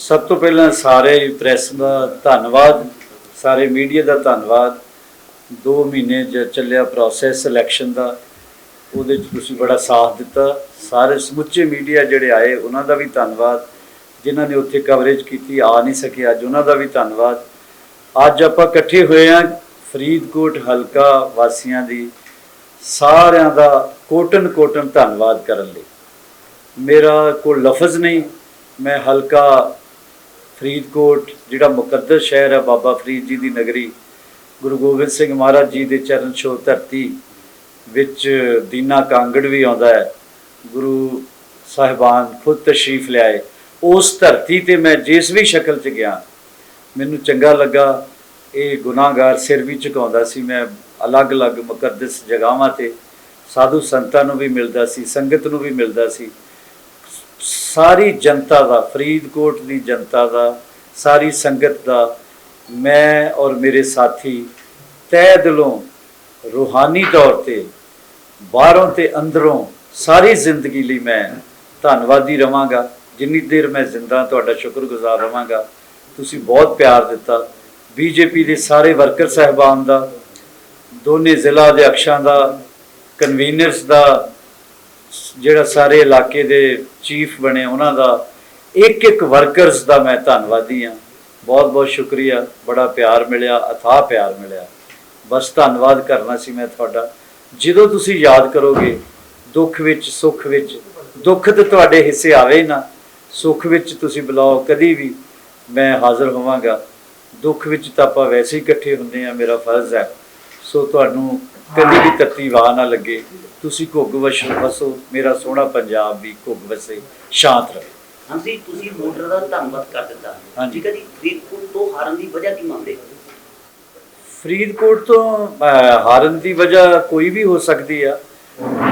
ਸਭ ਤੋਂ ਪਹਿਲਾਂ ਸਾਰੇ ਪ੍ਰੈਸ ਦਾ ਧੰਨਵਾਦ, ਸਾਰੇ ਮੀਡੀਆ ਦਾ ਧੰਨਵਾਦ। 2 ਮਹੀਨੇ ਜ ਚੱਲਿਆ ਪ੍ਰੋਸੈਸ ਇਲੈਕਸ਼ਨ ਦਾ, ਉਹਦੇ ਚ ਤੁਸੀਂ ਬੜਾ ਸਾਥ ਦਿੱਤਾ। ਸਾਰੇ ਸਮੁੱਚੇ ਮੀਡੀਆ ਜਿਹੜੇ ਆਏ, ਉਹਨਾਂ ਦਾ ਵੀ ਧੰਨਵਾਦ। ਜਿਨ੍ਹਾਂ ਨੇ ਉੱਥੇ ਕਵਰੇਜ ਕੀਤੀ, ਆ ਨਹੀਂ ਸਕੇ ਅੱਜ, ਉਹਨਾਂ ਦਾ ਵੀ ਧੰਨਵਾਦ। ਅੱਜ ਆਪਾਂ ਇਕੱਠੇ ਹੋਏ ਹਾਂ ਫਰੀਦਕੋਟ ਹਲਕਾ ਵਾਸੀਆਂ ਦੀ, ਸਾਰਿਆਂ ਦਾ ਕੋਟਨ ਕੋਟਨ ਧੰਨਵਾਦ ਕਰਨ ਲਈ। ਮੇਰਾ ਕੋਈ ਲਫ਼ਜ਼ ਨਹੀਂ, ਮੈਂ ਹਲਕਾ ਫਰੀਦਕੋਟ, ਜਿਹੜਾ ਮੁਕੱਦਸ ਸ਼ਹਿਰ ਹੈ ਬਾਬਾ ਫਰੀਦ ਜੀ ਦੀ ਨਗਰੀ, ਗੁਰੂ ਗੋਬਿੰਦ ਸਿੰਘ ਮਹਾਰਾਜ ਜੀ ਦੇ ਚਰਨ ਛੋਹ ਧਰਤੀ ਵਿੱਚ ਦੀਨਾ ਕਾਂਗੜ ਵੀ ਆਉਂਦਾ ਹੈ। ਗੁਰੂ ਸਾਹਿਬਾਨ ਖੁਦ ਤਸ਼ਰੀਫ ਲਿਆਏ। ਉਸ ਧਰਤੀ ਤੇ ਮੈਂ ਜਿਸ ਵੀ ਸ਼ਕਲ 'ਚ ਗਿਆ, ਮੈਨੂੰ ਚੰਗਾ ਲੱਗਾ। ਇਹ ਗੁਨਾਹਗਾਰ ਸਿਰ ਵੀ ਝੁਕਾਉਂਦਾ ਸੀ। ਮੈਂ ਅਲੱਗ-ਅਲੱਗ ਮੁਕੱਦਸ ਜਗ੍ਹਾਵਾਂ ਤੇ ਸਾਧੂ ਸੰਤਾਂ ਨੂੰ ਵੀ ਮਿਲਦਾ ਸੀ, ਸੰਗਤ ਨੂੰ ਵੀ ਮਿਲਦਾ ਸੀ। ਸਾਰੀ ਜਨਤਾ ਦਾ, ਫਰੀਦਕੋਟ ਦੀ ਜਨਤਾ ਦਾ, ਸਾਰੀ ਸੰਗਤ ਦਾ, ਮੈਂ ਔਰ ਮੇਰੇ ਸਾਥੀ ਤਹਿ ਦਿਲੋਂ ਰੂਹਾਨੀ ਤੌਰ ਤੇ ਬਾਹਰੋਂ ਤੇ ਅੰਦਰੋਂ ਸਾਰੀ ਜ਼ਿੰਦਗੀ ਲਈ ਮੈਂ ਧੰਨਵਾਦੀ ਰਵਾਂਗਾ। ਜਿੰਨੀ ਦੇਰ ਮੈਂ ਜ਼ਿੰਦਾ ਤੁਹਾਡਾ ਸ਼ੁਕਰਗੁਜ਼ਾਰ ਰਵਾਂਗਾ। ਤੁਸੀਂ ਬਹੁਤ ਪਿਆਰ ਦਿੱਤਾ। ਬੀਜੇਪੀ ਦੇ ਸਾਰੇ ਵਰਕਰ ਸਹਿਬਾਨ ਦਾ, ਦੋਨੇ ਜ਼ਿਲ੍ਹਾ ਅਧਿਕਸ਼ਾਂ ਦਾ ਕਨਵੀਨਰਸ ਦਾ ਜਿਹੜਾ ਸਾਰੇ ਇਲਾਕੇ ਦੇ ਚੀਫ ਬਣੇ, ਉਹਨਾਂ ਦਾ ਇੱਕ ਇੱਕ ਵਰਕਰਸ ਦਾ ਮੈਂ ਧੰਨਵਾਦੀ ਹਾਂ। ਬਹੁਤ ਬਹੁਤ ਸ਼ੁਕਰੀਆ, ਬੜਾ ਪਿਆਰ ਮਿਲਿਆ, ਅਥਾਹ ਪਿਆਰ ਮਿਲਿਆ। ਬਸ ਧੰਨਵਾਦ ਕਰਨਾ ਸੀ ਮੈਂ ਤੁਹਾਡਾ। ਜਦੋਂ ਤੁਸੀਂ ਯਾਦ ਕਰੋਗੇ, ਦੁੱਖ ਵਿੱਚ, ਸੁੱਖ ਵਿੱਚ, ਦੁੱਖ ਤੇ ਤੁਹਾਡੇ ਹਿੱਸੇ ਆਵੇ ਹੀ ਨਾ। ਸੁੱਖ ਵਿੱਚ ਤੁਸੀਂ ਬੁਲਾਓ ਕਦੀ ਵੀ ਮੈਂ ਹਾਜ਼ਰ ਹੋਵਾਂਗਾ। ਦੁੱਖ ਵਿੱਚ ਤਾਂ ਆਪਾਂ ਵੈਸੇ ਹੀ ਇਕੱਠੇ ਹੁੰਦੇ ਆ ਮੇਰਾ ਫਰਜ਼ ਹੈ। ਸੋ ਤੁਹਾਨੂੰ ਕਦੀ ਵੀ ਤੱਤੀ ਵਾਹ ਨਾ ਲੱਗੇ। ਤੁਸੀਂ ਘੁੱਗ ਵਸ ਵਸੋ ਮੇਰਾ ਸੋਹਣਾ ਪੰਜਾਬ ਵੀ ਘੁੱਗ ਵਸੇ ਸ਼ਾਂਤ ਰਹੇ। ਹਾਂਜੀ ਤੁਸੀਂ ਵੋਟਰ ਦਾ ਧੰਨਵਾਦ ਕਰ ਦਿੱਤਾ। ਠੀਕ ਹੈ ਜੀ ਫਰੀਦਕੋਟ ਤੋਂ ਹਾਰਨ ਦੀ ਵਜ੍ਹਾ ਕੀ ਮੰਨਦੇ? ਫਰੀਦਕੋਟ ਤੋਂ ਹਾਰਨ ਦੀ ਵਜ੍ਹਾ ਕੋਈ ਵੀ ਹੋ ਸਕਦੀ ਆ।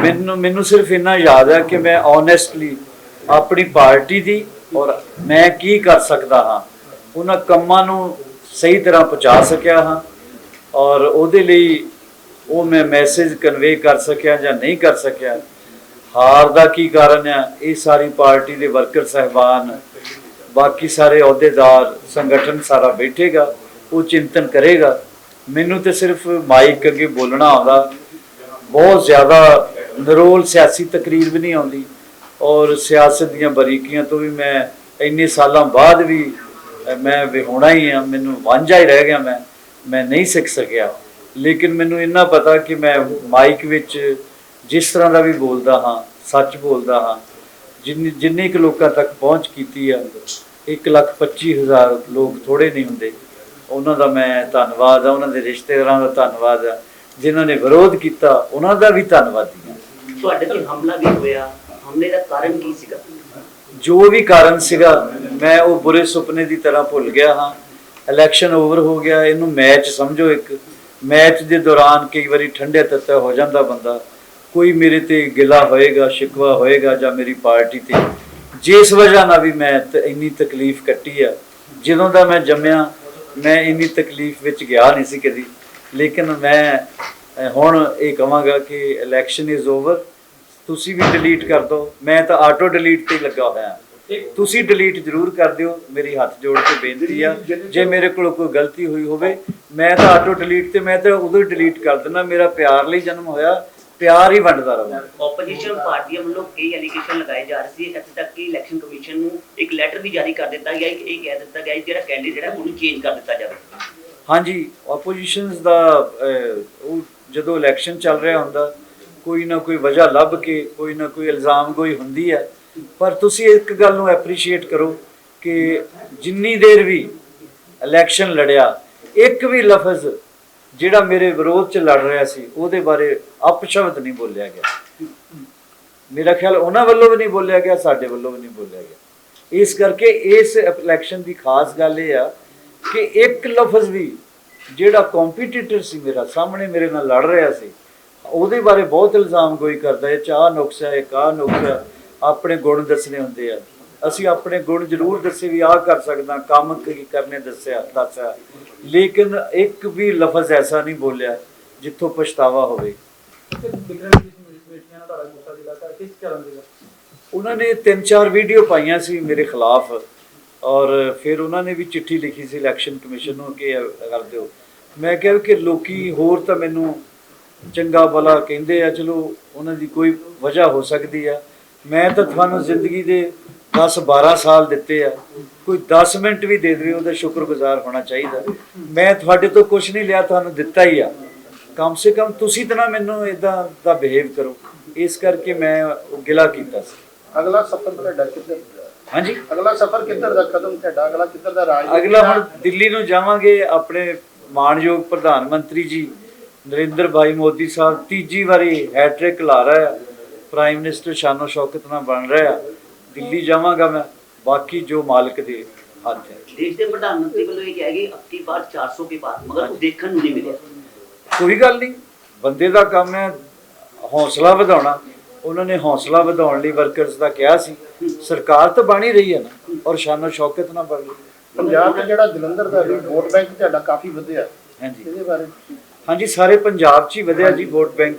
ਮੈਨੂੰ ਮੈਨੂੰ ਸਿਰਫ ਇੰਨਾ ਯਾਦ ਹੈ ਕਿ ਮੈਂ ਓਨੈਸਟਲੀ ਆਪਣੀ ਪਾਰਟੀ ਦੀ ਔਰ ਮੈਂ ਕੀ ਕਰ ਸਕਦਾ ਹਾਂ ਉਹਨਾਂ ਕੰਮਾਂ ਨੂੰ ਸਹੀ ਤਰ੍ਹਾਂ ਪਹੁੰਚਾ ਸਕਿਆ ਹਾਂ। ਔਰ ਉਹਦੇ ਲਈ ਉਹ ਮੈਂ ਮੈਸੇਜ ਕਨਵੇ ਕਰ ਸਕਿਆ ਜਾਂ ਨਹੀਂ ਕਰ ਸਕਿਆ, ਹਾਰ ਦਾ ਕੀ ਕਾਰਨ ਹੈ ਇਹ ਸਾਰੀ ਪਾਰਟੀ ਦੇ ਵਰਕਰ ਸਹਿਬਾਨ, ਬਾਕੀ ਸਾਰੇ ਅਹੁਦੇਦਾਰ, ਸੰਗਠਨ ਸਾਰਾ ਬੈਠੇਗਾ, ਉਹ ਚਿੰਤਨ ਕਰੇਗਾ। ਮੈਨੂੰ ਤੇ ਸਿਰਫ ਮਾਈਕ ਅੱਗੇ ਬੋਲਣਾ ਆਉਂਦਾ। ਬਹੁਤ ਜ਼ਿਆਦਾ ਨਰੋਲ ਸਿਆਸੀ ਤਕਰੀਰ ਵੀ ਨਹੀਂ ਆਉਂਦੀ। ਔਰ ਸਿਆਸਤ ਦੀਆਂ ਬਰੀਕੀਆਂ ਤੋਂ ਵੀ ਮੈਂ ਇੰਨੇ ਸਾਲਾਂ ਬਾਅਦ ਵੀ ਮੈਂ ਵਿਹੋਣਾ ਹੀ ਆ, ਮੈਨੂੰ ਵਾਂਝਾ ਹੀ ਰਹਿ ਗਿਆ ਮੈਂ ਮੈਂ ਨਹੀਂ ਸਿੱਖ ਸਕਿਆ। ਲੇਕਿਨ ਮੈਨੂੰ ਇੰਨਾ ਪਤਾ ਕਿ ਮੈਂ ਮਾਈਕ ਵਿੱਚ ਜਿਸ ਤਰ੍ਹਾਂ ਦਾ ਵੀ ਬੋਲਦਾ ਹਾਂ ਸੱਚ ਬੋਲਦਾ ਹਾਂ ਜਿੰਨੇ ਜਿੰਨੇ ਕੁ ਲੋਕਾਂ ਤੱਕ ਪਹੁੰਚ ਕੀਤੀ ਆ 125000 ਲੋਕ ਥੋੜੇ ਨਹੀਂ ਹੁੰਦੇ। ਉਹਨਾਂ ਦਾ ਮੈਂ ਧੰਨਵਾਦ ਆ ਉਹਨਾਂ ਦੇ ਰਿਸ਼ਤੇਦਾਰਾਂ ਦਾ ਧੰਨਵਾਦ ਆ ਜਿਨ੍ਹਾਂ ਨੇ ਵਿਰੋਧ ਕੀਤਾ ਉਹਨਾਂ ਦਾ ਵੀ ਧੰਨਵਾਦੀ ਹਾਂ ਤੁਹਾਡੇ ਤੇ ਹਮਲਾ ਵੀ ਹੋਇਆ ਹਮਲੇ ਦਾ ਕਾਰਨ ਕੀ ਸੀਗਾ? ਜੋ ਵੀ ਕਾਰਨ ਸੀਗਾ ਮੈਂ ਉਹ ਬੁਰੇ ਸੁਪਨੇ ਦੀ ਤਰ੍ਹਾਂ ਭੁੱਲ ਗਿਆ ਹਾਂ। ਇਲੈਕਸ਼ਨ ਓਵਰ ਹੋ ਗਿਆ ਇਹਨੂੰ ਮੈਚ ਸਮਝੋ ਇੱਕ। ਮੈਚ ਦੇ ਦੌਰਾਨ ਕਈ ਵਾਰੀ ਠੰਡੇ ਤੱਤਾ ਹੋ ਜਾਂਦਾ ਬੰਦਾ। ਕੋਈ ਮੇਰੇ ਤੇ ਗਿਲਾ ਹੋਏਗਾ, ਸ਼ਿਕਵਾ ਹੋਏਗਾ ਜਾਂ ਮੇਰੀ ਪਾਰਟੀ ਤੇ। ਜਿਸ ਵਜ੍ਹਾ ਨਾਲ ਵੀ ਮੈਂ ਤ- ਇੰਨੀ ਤਕਲੀਫ ਕੱਟੀ ਆ। ਜਦੋਂ ਦਾ ਮੈਂ ਜੰਮਿਆ, ਮੈਂ ਇੰਨੀ ਤਕਲੀਫ ਵਿੱਚ ਗਿਆ ਨਹੀਂ ਸੀ ਕਦੀ। ਲੇਕਿਨ ਮੈਂ ਹੁਣ ਇਹ ਕਹਾਂਗਾ ਕਿ ਇਲੈਕਸ਼ਨ ਇਜ਼ ਓਵਰ ਤੁਸੀਂ ਵੀ ਡਿਲੀਟ ਕਰ ਦਿਓ ਮੈਂ ਤਾਂ ਆਟੋ ਡਿਲੀਟ ਤੇ ਲੱਗਾ ਹੋਇਆ। ਤੁਸੀਂ ਡਿਲੀਟ ਜ਼ਰੂਰ ਕਰ ਦਿਓ ਮੇਰੀ ਹੱਥ ਜੋੜ ਕੇ ਬੇਨਤੀ ਆ। ਜੇ ਮੇਰੇ ਕੋਲ ਕੋਈ ਗਲਤੀ ਹੋਈ ਹੋਵੇ ਮੈਂ ਤਾਂ ਆਟੋ ਡਿਲੀਟ ਤੇ ਮੈਂ ਤਾਂ ਉਦੋਂ ਹੀ ਡਿਲੀਟ ਕਰ ਦਿੰਦਾ ਮੇਰਾ ਪਿਆਰ ਲਈ ਜਨਮ ਹੋਇਆ ਪਿਆਰ ਹੀ ਵੰਡਦਾ ਰਹਾਂ। ਆਪੋਜੀਸ਼ਨ ਪਾਰਟੀਆਂ ਵੱਲੋਂ ਕਈ ਐਲੀਗੇਸ਼ਨ ਲਗਾਏ ਜਾ ਰਹੇ ਸੀ ਇੱਥੇ ਤੱਕ ਕਿ ਇਲੈਕਸ਼ਨ ਕਮਿਸ਼ਨ ਨੂੰ ਇੱਕ ਲੈਟਰ ਵੀ ਜਾਰੀ ਕਰ ਦਿੱਤਾ ਗਿਆ ਕਿ ਇਹ ਕਹਿ ਦਿੱਤਾ ਗਿਆ ਕਿ ਜਿਹੜਾ ਕੈਂਡੀਡੇਟ ਹੈ ਉਹਨੂੰ ਚੇਂਜ ਕਰ ਦਿੱਤਾ ਜਾਵੇ। ਹਾਂਜੀ ਆਪੋਜੀਸ਼ਨਸ ਦਾ ਉਹ ਜਦੋਂ ਇਲੈਕਸ਼ਨ ਚੱਲ ਰਿਹਾ ਹੁੰਦਾ ਕੋਈ ਨਾ ਕੋਈ ਵਜ੍ਹਾ ਲੱਭ ਕੇ ਕੋਈ ਨਾ ਕੋਈ ਇਲਜ਼ਾਮ ਕੋਈ ਹੁੰਦੀ ਹੈ ਪਰ ਤੁਸੀਂ ਇੱਕ ਗੱਲ ਨੂੰ ਐਪਰੀਸ਼ੀਏਟ ਕਰੋ ਕਿ ਜਿੰਨੀ ਦੇਰ ਵੀ ਇਲੈਕਸ਼ਨ ਲੜਿਆ, ਇੱਕ ਵੀ ਲਫ਼ਜ਼ ਜਿਹੜਾ ਮੇਰੇ ਵਿਰੋਧ ਚ ਲੜ ਰਿਹਾ ਸੀ, ਉਹਦੇ ਬਾਰੇ ਅਪਸ਼ਬਦ ਨਹੀਂ ਬੋਲਿਆ ਗਿਆ। ਮੇਰਾ ਖਿਆਲ ਉਹਨਾਂ ਵੱਲੋਂ ਵੀ ਨਹੀਂ ਬੋਲਿਆ ਗਿਆ, ਸਾਡੇ ਵੱਲੋਂ ਵੀ ਨਹੀਂ ਬੋਲਿਆ ਗਿਆ। ਇਸ ਕਰਕੇ ਇਸ ਇਲੈਕਸ਼ਨ ਦੀ ਖਾਸ ਗੱਲ ਇਹ ਆ ਕਿ ਇੱਕ ਲਫ਼ਜ਼ ਵੀ ਜਿਹੜਾ ਕੰਪੀਟੀਟਰ ਸੀ ਮੇਰਾ, ਸਾਹਮਣੇ ਮੇਰੇ ਨਾਲ ਲੜ ਰਿਹਾ ਸੀ, ਉਹਦੇ ਬਾਰੇ ਬਹੁਤ ਇਲਜ਼ਾਮ ਕੋਈ ਕਰਦਾ ਹੈ ਚਾਹ ਨੁਕਸ ਹੈ ਕਾ ਨੁਕਸਾ ਆਪਣੇ ਗੁਣ ਦੱਸਣੇ ਹੁੰਦੇ ਆ। ਅਸੀਂ ਆਪਣੇ ਗੁਣ ਜ਼ਰੂਰ ਦੱਸੇ ਵੀ ਆਹ ਕਰ ਸਕਦਾ, ਕੰਮ ਕੀ ਕਰਨੇ ਦੱਸਿਆ ਦੱਸਿਆ। ਲੇਕਿਨ ਇੱਕ ਵੀ ਲਫ਼ਜ਼ ਐਸਾ ਨਹੀਂ ਬੋਲਿਆ ਜਿੱਥੋਂ ਪਛਤਾਵਾ ਹੋਵੇ। ਉਹਨਾਂ ਨੇ ਤਿੰਨ ਚਾਰ ਵੀਡੀਓ ਪਾਈਆਂ ਸੀ ਮੇਰੇ ਖਿਲਾਫ ਔਰ ਫਿਰ ਉਹਨਾਂ ਨੇ ਵੀ ਚਿੱਠੀ ਲਿਖੀ ਸੀ ਇਲੈਕਸ਼ਨ ਕਮਿਸ਼ਨ ਨੂੰ ਕਿ ਕਰ ਦਿਓ। ਮੈਂ ਕਿਹਾ ਕਿ ਲੋਕੀ ਹੋਰ ਤਾਂ ਮੈਨੂੰ ਚੰਗਾ ਭਲਾ ਕਹਿੰਦੇ ਆ, ਚਲੋ ਉਹਨਾਂ ਦੀ ਕੋਈ ਵਜ੍ਹਾ ਹੋ ਸਕਦੀ ਆ। ਮੈਂ ਤਾਂ ਤੁਹਾਨੂੰ ਜ਼ਿੰਦਗੀ ਦੇ 10 12 ਸਾਲ ਦਿੱਤੇ ਆ। ਕੋਈ 10 ਮਿੰਟ ਵੀ ਦੇ ਦੇਵੇ ਉਹਦਾ ਸ਼ੁਕਰਗੁਜ਼ਾਰ ਹੋਣਾ ਚਾਹੀਦਾ। ਮੈਂ ਤੁਹਾਡੇ ਤੋਂ ਕੁਝ ਨਹੀਂ ਲਿਆ ਤੁਹਾਨੂੰ ਦਿੱਤਾ ਹੀ ਆ। ਕਮ ਸੇ ਕਮ ਤੁਸੀਂ ਤਾਂ ਨਾ ਮੈਨੂੰ ਇਦਾਂ ਦਾ ਬਿਹੇਵ ਕਰੋ। ਇਸ ਕਰਕੇ ਮੈਂ ਉਹ ਗਿਲਾ ਕੀਤਾ ਸੀ। ਅਗਲਾ ਸਫ਼ਰ ਤੁਹਾਡਾ ਕਿੱਧਰ? ਹਾਂਜੀ? ਅਗਲਾ ਸਫ਼ਰ ਕਿੱਧਰ ਦਾ ਕਦਮ ਤੁਹਾਡਾ? ਅਗਲਾ ਕਿੱਧਰ ਦਾ ਰਾਜ? ਅਗਲਾ ਹੁਣ ਦਿੱਲੀ ਨੂੰ ਜਾਵਾਂਗੇ। ਆਪਣੇ ਮਾਣਯੋਗ ਪ੍ਰਧਾਨ ਮੰਤਰੀ ਜੀ ਨਰਿੰਦਰ ਭਾਈ ਮੋਦੀ ਸਾਹਿਬ ਤੀਜੀ ਵਾਰੀ ਹੈਟ੍ਰਿਕ ਲਾ ਰਹੇ ਆ। ਪ੍ਰਾਈਮ ਮਿਨਿਸਟਰ ਸ਼ਾਨੋ ਸ਼ੌਕਤ ਨਾਲ ਬਣ ਰਹੇ। ਦਿੱਲੀ ਜਾਵਾਂਗਾ ਮੈਂ। ਬਾਕੀ ਜੋ ਮਾਲਕ ਦੇ ਹੱਥ ਹੈ। ਦੇਸ਼ ਦੇ ਪ੍ਰਧਾਨ ਮੰਤਰੀ ਵੱਲੋਂ ਇਹ ਕਿਹਾ ਕਿ ਅਬਕੀ ਬਾਰ 400 ਕੇ ਪਾਰ ਮਗਰ ਉਹ ਦੇਖਣ ਨੂੰ ਨਹੀਂ ਮਿਲਿਆ। ਕੋਈ ਗੱਲ ਨਹੀਂ। ਬੰਦੇ ਦਾ ਕੰਮ ਹੈ ਹੌਸਲਾ ਵਧਾਉਣਾ। ਉਹਨਾਂ ਨੇ ਹੌਸਲਾ ਵਧਾਉਣ ਲਈ ਵਰਕਰਸ ਦਾ ਕਿਹਾ ਸੀ। ਸਰਕਾਰ ਤਾਂ ਬਣ ਹੀ ਰਹੀ ਹੈ ਨਾ ਔਰ ਸ਼ਾਨੋ ਸ਼ੌਕਤ ਨਾਲ ਬਣ ਰਹੀ। ਪੰਜਾਬ ਦਾ ਜਿਹੜਾ ਜਲੰਧਰ ਦਾ ਵੀ ਵੋਟ ਬੈਂਕ ਤੁਹਾਡਾ ਕਾਫੀ ਵਧਿਆ। ਹਾਂਜੀ। ਇਹਦੇ ਬਾਰੇ ਹਾਂਜੀ ਸਾਰੇ ਪੰਜਾਬ 'ਚ ਹੀ ਵਧਿਆ ਜੀ ਵੋਟ ਬੈਂਕ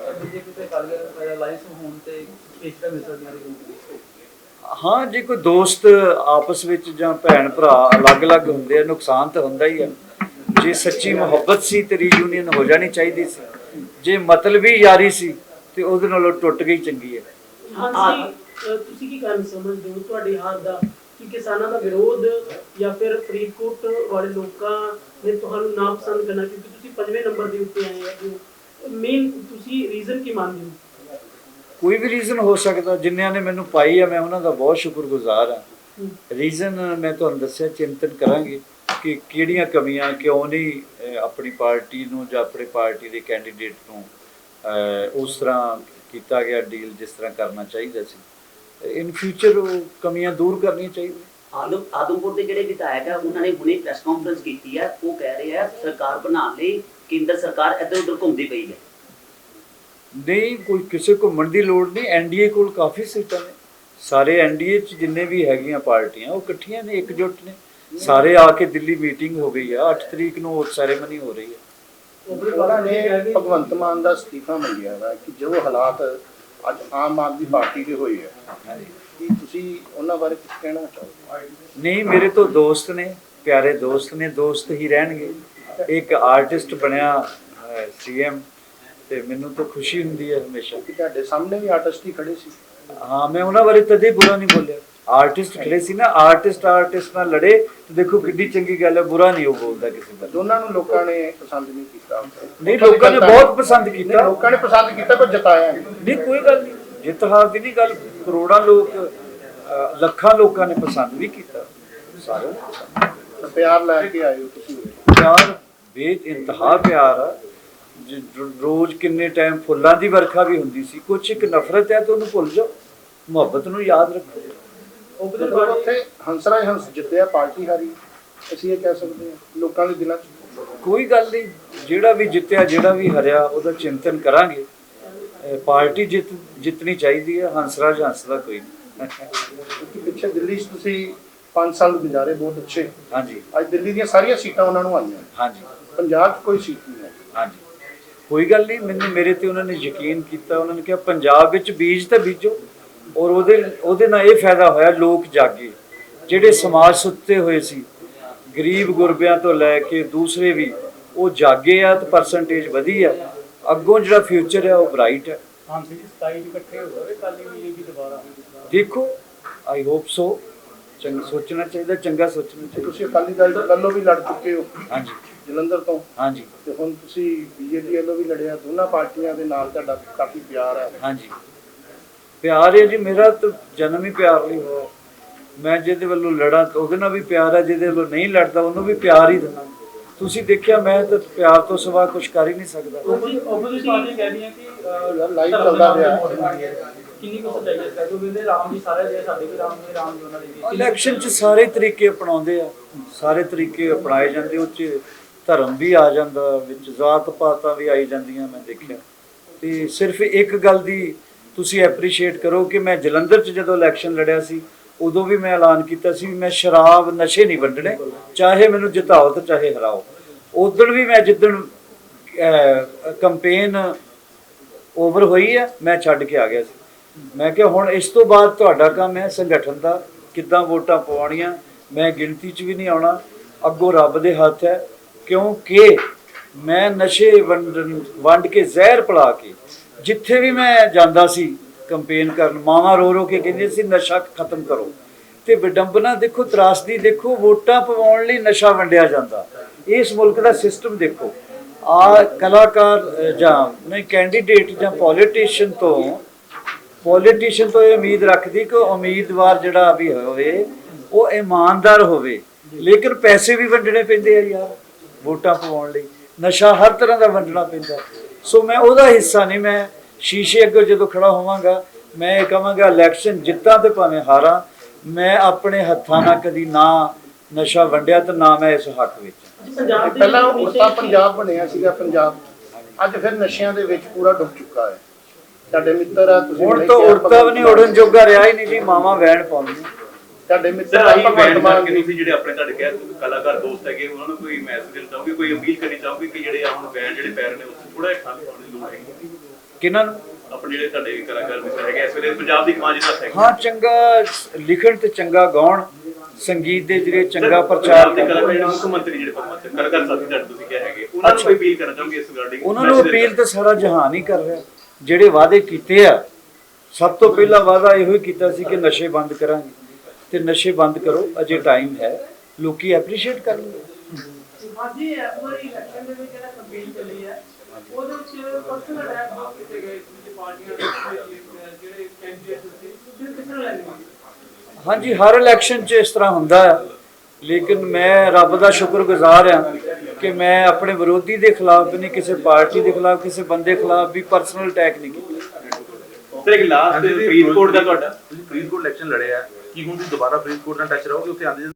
ਹੋਣ ਤੇ ਮਿਲ ਸਕਦੀਆਂ ਨੇ ਹਾਂ। ਜੇ ਕੋਈ ਦੋਸਤ ਆਪਸ ਵਿੱਚ ਜਾਂ ਭੈਣ ਭਰਾ ਅਲੱਗ-ਅਲੱਗ ਹੁੰਦੇ ਆ ਨੁਕਸਾਨ ਤਾਂ ਹੁੰਦਾ ਹੀ ਆ। ਜੇ ਸੱਚੀ ਮੁਹੱਬਤ ਸੀ ਤੇ ਰੀਯੂਨੀਅਨ ਹੋ ਜਾਣੀ ਚਾਹੀਦੀ ਸੀ। ਜੇ ਮਤਲਬੀ ਯਾਰੀ ਸੀ ਤੇ ਉਹਦੇ ਨਾਲੋਂ ਟੁੱਟ ਗਈ ਚੰਗੀ ਹੈ। ਹਾਂਜੀ ਤੁਸੀਂ ਕੀ ਕਾਰਨ ਸਮਝਦੇ ਹੋ ਤੁਹਾਡੇ ਹਾਰ ਦਾ? ਕਿ ਕਿਸਾਨਾਂ ਦਾ ਵਿਰੋਧ ਜਾਂ ਫਿਰ ਫਰੀਦਕੋਟ ਵਾਲੇ ਲੋਕਾਂ ਨੇ ਤੁਹਾਨੂੰ ਨਾ ਪਸੰਦ ਕਰਨਾ ਕਿਉਂਕਿ ਤੁਸੀਂ ਪੰਜਵੇਂ ਨੰਬਰ ਦੇ ਉੱਤੇ ਆਏ ਹੋ। ਮੇਨ ਤੁਸੀਂ ਰੀਜ਼ਨ ਕੀ ਮੰਨਦੇ ਹੋ? ਕੋਈ ਵੀ ਰੀਜ਼ਨ ਹੋ ਸਕਦਾ ਜਿਨ੍ਹਾਂ ਨੇ ਮੈਨੂੰ ਪਾਈ ਆ ਮੈਂ ਉਹਨਾਂ ਦਾ ਬਹੁਤ ਸ਼ੁਕਰਗੁਜ਼ਾਰ ਆ। ਰੀਜ਼ਨ ਮੈਂ ਤੁਹਾਨੂੰ ਦੱਸਿਆ ਚਿੰਤਨ ਕਰਾਂਗੇ ਕਿ ਕਿਹੜੀਆਂ ਕਮੀਆਂ ਕਿਉਂ ਨਹੀਂ ਆਪਣੀ ਪਾਰਟੀ ਨੂੰ ਜਾਂ ਆਪਣੀ ਪਾਰਟੀ ਦੇ ਕੈਂਡੀਡੇਟ ਨੂੰ ਉਸ ਤਰ੍ਹਾਂ ਕੀਤਾ ਗਿਆ ਡੀਲ ਜਿਸ ਤਰ੍ਹਾਂ ਕਰਨਾ ਚਾਹੀਦਾ ਸੀ। ਇਨ ਫਿਊਚਰ ਉਹ ਕਮੀਆਂ ਦੂਰ ਕਰਨੀਆਂ ਚਾਹੀਦੀਆਂ। ਆਦਮ ਆਦਮਪੁਰ ਦੇ ਜਿਹੜੇ ਵਿਧਾਇਕ ਆ ਉਹਨਾਂ ਨੇ ਹੁਣੇ ਪ੍ਰੈਸ ਕਾਨਫਰੰਸ ਕੀਤੀ ਹੈ ਉਹ ਕਹਿ ਰਹੇ ਆ ਸਰਕਾਰ ਬਣਾਉਣ ਲਈ ਕੇਂਦਰ ਸਰਕਾਰ ਇੱਧਰ ਉੱਧਰ ਘੁੰਮਦੀ ਪਈ ਹੈ। ਨਹੀਂ ਕੋਈ ਕਿਸੇ ਘੁੰਮਣ ਦੀ ਲੋੜ ਨਹੀਂ ਐਨਡੀਏ ਕੋਲ ਕਾਫੀ ਸੀਟਾਂ ਨੇ। ਸਾਰੇ ਐਨਡੀਏ ਚ ਜਿੰਨੇ ਵੀ ਹੈਗੀਆਂ ਪਾਰਟੀਆਂ ਉਹ ਇਕੱਠੀਆਂ ਨੇ ਇਕਜੁੱਟ ਨੇ। ਸਾਰੇ ਆ ਕੇ ਦਿੱਲੀ ਮੀਟਿੰਗ ਹੋ ਗਈ ਆ 8 ਤਰੀਕ ਨੂੰ ਉਹ ਸੈਰੇਮਨੀ ਹੋ ਰਹੀ ਹੈ ਉਹਨਾਂ ਨੇ ਭਗਵੰਤ ਮਾਨ ਦਾ ਅਸਤੀਫਾ ਮੰਗਿਆ ਹੈ ਕਿ ਜੋ ਹਾਲਾਤ ਅੱਜ ਆਮ ਆਦਮੀ ਪਾਰਟੀ ਦੇ ਹੋਏ ਆ ਕੀ ਤੁਸੀਂ ਉਹਨਾਂ ਬਾਰੇ ਕੁਝ ਕਹਿਣਾ ਚਾਹੋਗੇ? ਨਹੀਂ ਮੇਰੇ ਤੋਂ ਦੋਸਤ ਨੇ ਪਿਆਰੇ ਦੋਸਤ ਨੇ ਦੋਸਤ ਹੀ ਰਹਿਣਗੇ। ਇੱਕ ਆਰਟਿਸਟ ਬਣਿਆ ਸੀਐਮ ਤੇ ਮੈਨੂੰ ਤਾਂ ਖੁਸ਼ੀ ਹੁੰਦੀ ਹੈ ਹਮੇਸ਼ਾ। ਕਿ ਤੁਹਾਡੇ ਸਾਹਮਣੇ ਵੀ ਆਰਟਿਸਟ ਹੀ ਖੜੇ ਸੀ। ਹਾਂ ਮੈਂ ਉਹਨਾਂ ਬਾਰੇ ਤਦੇ ਬੁਰਾ ਨਹੀਂ ਬੋਲਿਆ। ਆਰਟਿਸਟ ਖੜੇ ਸੀ ਨਾ ਆਰਟਿਸਟ ਆਰਟਿਸਟ ਨਾਲ ਲੜੇ ਤੇ ਦੇਖੋ ਕਿੱਡੀ ਚੰਗੀ ਗੱਲ ਹੈ ਬੁਰਾ ਨਹੀਂ ਉਹ ਬੋਲਦਾ ਕਿਸੇ ਦਾ। ਦੋਨਾਂ ਨੂੰ ਲੋਕਾਂ ਨੇ ਪਸੰਦ ਨਹੀਂ ਕੀਤਾ। ਨਹੀਂ ਲੋਕਾਂ ਨੇ ਬਹੁਤ ਪਸੰਦ ਕੀਤਾ। ਲੋਕਾਂ ਨੇ ਪਸੰਦ ਕੀਤਾ ਪਰ ਜਤਾਇਆ ਨਹੀਂ। ਕੋਈ ਗੱਲ ਨਹੀਂ। ਜਿੱਤ ਹਾਰ ਦੀ ਨਹੀਂ ਗੱਲ ਕਰੋੜਾਂ ਲੋਕ ਲੱਖਾਂ ਲੋਕਾਂ ਨੇ ਪਸੰਦ ਵੀ ਕੀਤਾ। ਸਾਰਿਆਂ ਨੇ ਪਿਆਰ ਲੈ ਕੇ ਆਏ ਹੋ ਤੁਸੀਂ। ਪਿਆਰ ਬੇ ਇੰਤਹਾ ਪਿਆਰ ਜ- ਰੋਜ਼ ਕਿੰਨੇ ਟਾਈਮ ਫੁੱਲਾਂ ਦੀ ਵਰਖਾ ਵੀ ਹੁੰਦੀ ਸੀ ਕੁਛ ਇੱਕ ਨਫ਼ਰਤ ਹੈ ਤਾਂ ਉਹਨੂੰ ਭੁੱਲ ਜਾਓ ਮੁਹੱਬਤ ਨੂੰ ਯਾਦ ਰੱਖੋ। ਮਤਲਬ ਬਾਅਦ ਉੱਥੇ ਹੰਸਰਾਜ ਹੰਸ ਜਿੱਤਿਆ ਪਾਰਟੀ ਹਾਰੀ ਅਸੀਂ ਇਹ ਕਹਿ ਸਕਦੇ ਹਾਂ ਲੋਕਾਂ ਦੇ ਦਿਲਾਂ 'ਚ। ਕੋਈ ਗੱਲ ਨਹੀਂ ਜਿਹੜਾ ਵੀ ਜਿੱਤਿਆ ਜਿਹੜਾ ਵੀ ਹਰਿਆ ਉਹਦਾ ਚਿੰਤਨ ਕਰਾਂਗੇ। ਪਾਰਟੀ ਜਿੱਤ ਜਿੱਤਣੀ ਚਾਹੀਦੀ ਹੈ ਹੰਸਰਾਜ ਹੰਸ ਦਾ ਕੋਈ ਨਹੀਂ। ਪਿੱਛੇ ਦਿੱਲੀ 'ਚ ਤੁਸੀਂ 5 ਸਾਲ ਗੁਜ਼ਾਰੇ ਬਹੁਤ ਅੱਛੇ। ਹਾਂਜੀ। ਅੱਜ ਦਿੱਲੀ ਦੀਆਂ ਸਾਰੀਆਂ ਸੀਟਾਂ ਉਹਨਾਂ ਨੂੰ ਆਈਆਂ। ਹਾਂਜੀ। ਪੰਜਾਬ 'ਚ ਕੋਈ ਸੀਟ ਨਹੀਂ ਹੈ। ਹਾਂਜੀ। ਕੋਈ ਗੱਲ ਨਹੀਂ ਮੈਨੂੰ ਮੇਰੇ ਤੇ ਉਹਨਾਂ ਨੇ ਯਕੀਨ ਕੀਤਾ ਉਹਨਾਂ ਨੇ ਕਿਹਾ ਪੰਜਾਬ ਵਿੱਚ ਬੀਜ ਤਾਂ ਬੀਜੋ ਔਰ ਉਹਦੇ ਉਹਦੇ ਨਾਲ ਇਹ ਫਾਇਦਾ ਹੋਇਆ ਲੋਕ ਜਾਗੇ ਜਿਹੜੇ ਸਮਾਜ ਸੁੱਤੇ ਹੋਏ ਸੀ ਗਰੀਬ ਗੁਰਬਿਆਂ ਤੋਂ ਲੈ ਕੇ ਦੂਸਰੇ ਵੀ ਉਹ ਜਾਗੇ ਆ ਤੇ ਪਰਸੈਂਟੇਜ ਵਧੀ ਆ। ਅੱਗੋਂ ਜਿਹੜਾ ਫਿਊਚਰ ਹੈ ਉਹ ਬ੍ਰਾਈਟ ਹੈ ਹਾਂਜੀ 27 ਇਕੱਠੇ ਹੋ ਜਾਵੇ ਕੱਲ ਹੀ ਬੀਜੇਪੀ ਦੁਬਾਰਾ। ਦੇਖੋ ਆਈ ਹੋਪ ਸੋ ਚੰਗਾ ਸੋਚਣਾ ਚਾਹੀਦਾ ਚੰਗਾ ਸੋਚਣਾ ਚਾਹੀਦਾ। ਤੁਸੀਂ ਅਕਾਲੀ ਦਲ ਵੱਲੋਂ ਵੀ ਲੜ ਚੁੱਕੇ ਹੋ। ਹਾਂਜੀ। ਜਲੰਧਰ ਤੋਂ। ਹਾਂਜੀ। ਤੇ ਹੁਣ ਤੁਸੀਂ ਬੀਜੇਪੀ ਵੱਲੋਂ ਵੀ ਲੜਿਆ ਦੋਨਾਂ ਪਾਰਟੀਆਂ ਦੇ ਨਾਲ ਤੁਹਾਡਾ ਕਾਫੀ ਪਿਆਰ ਹੈ। ਹਾਂਜੀ। ਪਿਆਰ ਹੈ ਜੀ ਮੇਰਾ ਤਾਂ ਜਨਮ ਹੀ ਪਿਆਰ ਲਈ ਹੋਇਆ। ਮੈਂ ਜਿਹਦੇ ਵੱਲੋਂ ਲੜਾਂ ਤਾਂ ਉਹਦੇ ਨਾਲ ਵੀ ਪਿਆਰ ਹੈ ਜਿਹਦੇ ਵੱਲੋਂ ਨਹੀਂ ਲੜਦਾ ਉਹਨੂੰ ਵੀ ਪਿਆਰ ਹੀ ਦਿੰਦਾ। ਤੁਸੀਂ ਦੇਖਿਆ ਮੈਂ ਤਾਂ ਪਿਆਰ ਤੋਂ ਸਿਵਾ ਕੁਝ ਕਰ ਹੀ ਨਹੀਂ ਸਕਦਾ। ਆਪੋਜ਼ਿਸ਼ਨ ਪਾਰਟੀ ਕਹਿ ਰਹੀ ਹੈ ਕਿ ਲਾਈਵ ਚੱਲਦਾ ਪਿਆ। ਕਿੰਨੀ ਕੁ ਸੱਚਾਈ ਹੈ ਇਸ ਕਰਕੇ? ਰਾਮ ਜੀ ਸਾਰੇ ਦੇ ਸਾਡੇ ਵੀ ਰਾਮ ਨੇ ਰਾਮ ਜੀ ਉਹਨਾਂ ਦੇ ਵੀ। ਇਲੈਕਸ਼ਨ 'ਚ ਸਾਰੇ ਤਰੀਕੇ ਅਪਣਾਉਂਦੇ ਆ। ਸਾਰੇ ਤਰੀਕੇ ਅਪਣਾਏ ਜਾਂਦੇ, ਉਹ 'ਚ ਧਰਮ ਵੀ ਆ ਜਾਂਦਾ, ਵਿੱਚ ਜ਼ਾਤ ਪਾਤਾਂ ਵੀ ਆਈ ਜਾਂਦੀਆਂ, ਮੈਂ ਦੇਖਿਆ। ਤੇ ਸਿਰਫ ਇੱਕ ਗੱਲ ਦੀ ਤੁਸੀਂ ਐਪਰੀਸ਼ੀਏਟ ਕਰੋ ਕਿ ਮੈਂ ਜਲੰਧਰ 'ਚ ਜਦੋਂ ਇਲੈਕਸ਼ਨ ਲੜਿਆ ਸੀ, ਉਦੋਂ ਵੀ ਮੈਂ ਐਲਾਨ ਕੀਤਾ ਸੀ ਵੀ ਮੈਂ ਸ਼ਰਾਬ ਨਸ਼ੇ ਨਹੀਂ ਵੰਡਣੇ, ਚਾਹੇ ਮੈਨੂੰ ਜਿਤਾਓ ਤੇ ਚਾਹੇ ਹਰਾਓ। ਉਦੋਂ ਵੀ ਮੈਂ ਜਿੱਦਣ ਕੰਪੇਨ ਓਵਰ ਹੋਈ ਹੈ ਮੈਂ ਛੱਡ ਕੇ ਆ ਗਿਆ ਸੀ। ਮੈਂ ਕਿਹਾ, ਹੁਣ ਇਸ ਤੋਂ ਬਾਅਦ ਤੁਹਾਡਾ ਕੰਮ ਹੈ ਸੰਗਠਨ ਦਾ, ਕਿੱਦਾਂ ਵੋਟਾਂ ਪਵਾਉਣੀਆਂ? ਮੈਂ ਗਿਣਤੀ 'ਚ ਵੀ ਨਹੀਂ ਆਉਣਾ। ਅੱਗੋਂ ਰੱਬ ਦੇ ਹੱਥ ਹੈ, ਕਿਉਂਕਿ ਮੈਂ ਨਸ਼ੇ ਵੰਡਣ, ਵੰਡ ਕੇ ਜ਼ਹਿਰ ਪਿਲਾ ਕੇ, ਜਿੱਥੇ ਵੀ ਮੈਂ ਜਾਂਦਾ ਸੀ ਕੰਪੇਨ ਕਰਨ, ਮਾਵਾਂ ਰੋ ਰੋ ਕੇ ਕਹਿੰਦੇ ਸੀ, ਨਸ਼ਾ ਖਤਮ ਕਰੋ। ਤੇ ਵਿਡੰਬਨਾ ਦੇਖੋ, ਤਰਾਸਦੀ ਦੇਖੋ, ਵੋਟਾਂ ਪਵਾਉਣ ਲਈ ਨਸ਼ਾ ਵੰਡਿਆ ਜਾਂਦਾ। ਇਸ ਮੁਲਕ ਦਾ ਸਿਸਟਮ ਦੇਖੋ। ਆ ਕਲਾਕਾਰ ਜਾਂ ਨਹੀਂ ਕੈਂਡੀਡੇਟ ਜਾਂ ਪੋਲੀਟੀਸ਼ੀਅਨ ਤੋਂ ਪੋਲੀਟੀਸ਼ੀਅਨ ਤੋਂ ਇਹ ਉਮੀਦ ਰੱਖਦੀ ਕਿ ਉਮੀਦਵਾਰ ਜਿਹੜਾ ਵੀ ਹੋਵੇ, ਉਹ ਇਮਾਨਦਾਰ ਹੋਵੇ। ਲੇਕਿਨ ਪੈਸੇ ਵੀ ਵੰਡਣੇ ਪੈਂਦੇ ਆ ਯਾਰ, ਵੋਟਾਂ ਪਵਾਉਣ ਲਈ। ਨਸ਼ਾ ਹਰ ਤਰ੍ਹਾਂ ਦਾ ਵੰਡਣਾ ਪੈਂਦਾ। ਸੋ ਮੈਂ ਉਹਦਾ ਹਿੱਸਾ ਨਹੀਂ, ਮੈਂ ਸ਼ੀਸ਼ੇ ਅੱਗੇ ਜਦੋਂ ਖੜਾ ਹੋਵਾਂਗਾ, ਮੈਂ ਇਹ ਕਹਾਂਗਾ ਇਲੈਕਸ਼ਨ ਜਿੱਤਾਂ ਤੇ ਭਾਵੇਂ ਹਾਰਾਂ, ਮੈਂ ਆਪਣੇ ਹੱਥਾਂ ਨਾਲ ਕਦੀ ਨਾ ਨਸ਼ਾ ਵੰਡਿਆ ਤੇ ਨਾ ਮੈਂ ਇਸ ਹੱਕ ਵਿੱਚ ਪਹਿਲਾਂ ਵਿੱਚ ਪੰਜਾਬ ਬਣਿਆ ਸੀਗਾ, ਪੰਜਾਬ। ਅੱਜ ਫਿਰ ਨਸ਼ਿਆਂ ਦੇ ਵਿੱਚ ਪੂਰਾ ਡੁੱਬ ਚੁੱਕਾ ਹੈ। ਸਾਡੇ ਮਿੱਤਰ ਆ ਤੁਸੀਂ ਹੁਣ ਨਹੀਂ ਤਾਂ ਉੜਤਾ ਵੀ ਨਹੀਂ ਉੜਨ ਜੋਗਾ ਰਿਹਾ ਹੀ ਨਹੀਂ ਜੀ ਮਾਵਾ ਵੈਣ ਪਾਉਂਦੀਆਂ। ਸਾਡੇ ਮਿੱਤਰ ਆਹੀ ਭਗਵੰਤ ਮਾਨ ਜੀ ਤੁਸੀਂ ਜਿਹੜੇ ਆਪਣੇ ਤੁਹਾਡੇ ਕਹਿ ਕਲਾਕਾਰ ਦੋਸਤ ਹੈਗੇ ਉਹਨਾਂ ਨੂੰ ਕੋਈ ਮੈਸੇਜ ਦੇਣਾ ਚਾਹੋਗੇ ਕੋਈ ਅਪੀਲ ਕਰਨੀ ਚਾਹੋਗੇ ਕਿ ਜਿਹੜੇ ਆ ਹੁਣ ਬੈਂਡ ਜਿਹੜੇ ਪੈ ਰਹੇ ਨੇ ਉਸ ਥੋੜਾ ਜਿਹਾ ਠੰਡ ਪਾਉਣ ਦੀ ਲੋੜ ਹੈਗੀ ਕਿਹਨਾਂ ਨੂੰ? ਆਪਣੇ ਜਿਹੜੇ ਤੁਹਾਡੇ ਕਲਾਕਾਰ ਮਿੱਤਰ ਹੈਗੇ ਇਸ ਵੇਲੇ ਪੰਜਾਬ ਦੀ ਕਮਾਂ ਜਿਹੜਾ ਹੈਗਾ ਹਾਂ। ਚੰਗਾ ਲਿਖਣ ਤੇ ਚੰਗਾ ਗਾਉਣ ਸੰਗੀਤ ਦੇ ਜਿਹੜੇ ਚੰਗਾ ਪ੍ਰਚਾਰ ਦੇ ਕਲਾਕਾਰ ਮੁੱਖ ਮੰਤਰੀ ਜਿਹੜੇ ਪਰਮਤ ਕਲਾਕਾਰ ਸਾਥੀ ਤੁਹਾਡੇ ਤੁਸੀਂ ਕਿਹਾ ਹੈਗੇ ਉਹਨਾਂ ਨੂੰ ਕੋਈ ਅਪੀਲ ਕਰਨਾ ਚਾਹੋਗੇ ਇਸ ਰਿਗਾਰਡਿੰਗ ਉਹਨਾਂ ਨੂੰ ਅਪੀਲ ਤਾਂ ਸਾਰਾ ਜਹਾਨ ਹੀ ਕਰ ਰਿਹਾ। ਜਿਹੜੇ ਵਾਅਦੇ ਕੀਤੇ ਆ ਸਭ ਤੋਂ ਪਹਿਲਾ ਵਾਅਦਾ ਇਹੋ ਹੀ ਕੀਤਾ ਸੀ ਕਿ ਨਸ਼ੇ ਬੰਦ ਕਰਾਂਗੇ। ਤੇ ਨਸ਼ੇ ਬੰਦ ਕਰੋ ਅਜੇ ਟਾਈਮ ਹੈ। ਲੋਕੀ ਐਪਰੀਸ਼ੀਏਟ ਕਰਨਗੇ। ਹਾਂਜੀ ਇਸ ਵਾਰੀ ਇਲੈਕਸ਼ਨ ਦੇ ਵਿੱਚ ਜਿਹੜਾ ਕੰਪੇਨ ਚੱਲੀ ਹੈ ਉਹਦੇ ਵਿੱਚ ਪਰਸਨਲ ਅਟੈਕ ਬਹੁਤ ਕੀਤੇ ਗਏ ਦੂਜੀ ਪਾਰਟੀਆਂ ਦੇ ਜਿਹੜੇ ਕੈਂਡੀਡੇਟ ਸੀ ਫਿਰ ਕਿਸ ਤਰ੍ਹਾਂ ਲੈਣਗੇ ਹਾਂਜੀ ਹਰ ਇਲੈਕਸ਼ਨ 'ਚ ਇਸ ਤਰ੍ਹਾਂ ਹੁੰਦਾ ਹੈ ਲੇਕਿਨ ਮੈਂ ਰੱਬ ਦਾ ਸ਼ੁਕਰਗੁਜ਼ਾਰ ਹਾਂ ਕਿ ਮੈਂ ਆਪਣੇ ਵਿਰੋਧੀ ਦੇ ਖਿਲਾਫ ਵੀ ਨਹੀਂ ਕਿਸੇ ਪਾਰਟੀ ਦੇ ਖਿਲਾਫ ਕਿਸੇ ਬੰਦੇ ਖਿਲਾਫ ਵੀ ਪਰਸਨਲ ਅਟੈਕ ਨਹੀਂ ਕੀਤਾ। ਇੱਕ ਲਾਸਟ ਫਰੀਦਕੋਟ ਦਾ ਤੁਹਾਡਾ? ਤੁਸੀਂ ਫਰੀਦਕੋਟ ਇਲੈਕਸ਼ਨ ਲੜਿਆ। ਕੀ ਹੁਣ ਤੁਸੀਂ ਦੁਬਾਰਾ ਫਰੀਦਕੋਟ ਨਾਲ ਟੱਚ ਰਹੋਗੇ? ਉੱਥੇ ਆਂਦੇ